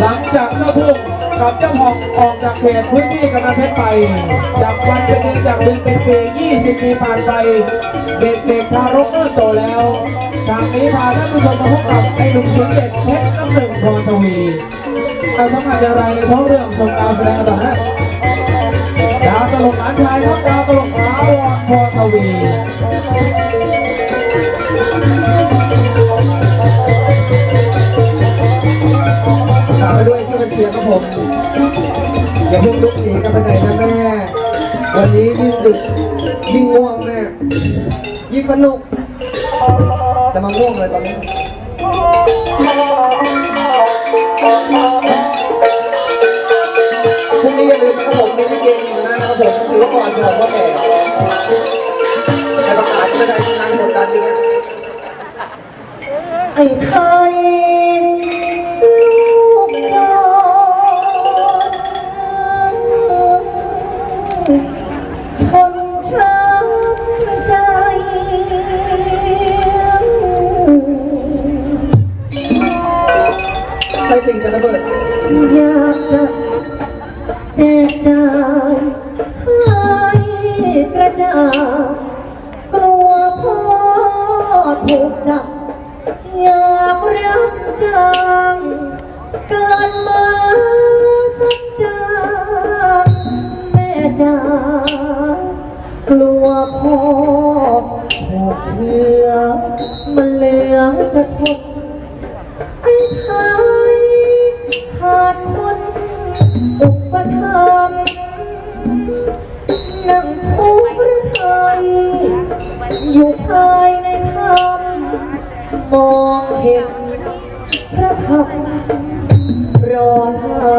หลังจากเจ้าพุ่งกับเจ้าหอกออกจากเขตพื้นที่กำนันเพชรไป จากวันเป็นเดือนจากเดือนเป็นปี20 ปีผ่านไป เด็กเด็กๆทารกเริ่มโตแล้วฉากนี้พาท่านผู้ชมมาพบกับไอ้หนุ่มเสียงเด็กเพชรน้ำหนึ่งพรทวีการสมัครอย่างไรในท้องเรื่องชมการแสดงต่อฮะดาวตลกหลานชายครับดาวตลกขาวรพรทวี อย่าเพิ่งลุกหนีกันไปไหนนะแม่ วันนี้ยิ่งดึกยิ่งง่วงแม่ ยิ่งสนุก จะมาง่วงเลยตอนนี้ พรุ่งนี้อย่าลืมนะครับผมมีลิเกอยู่นะครับผมถือว่าก่อนจะบอว่าแก่แต่ประกาศไม่ได้ที่นั่งกดดันอย่างเงี้ยไอ้ไทย คนช้ำใจ ใครติงกันระเบิด อยากจะแจกจ่ายให้กระจ่างกลัวพ่อถูกจับ อยากรับจ้างการมาสักจางแม่จ๋า กลัวพ่อถูกเชือมันเหลือจะทนไอ้ไทยขาดคนอุปถัมภ์นั่งทุกข์พระทยอยู่ภายในถ้ำมองเห็นพระธรรมรอท่าพ่อ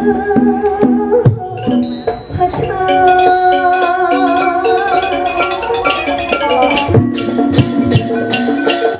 Oh.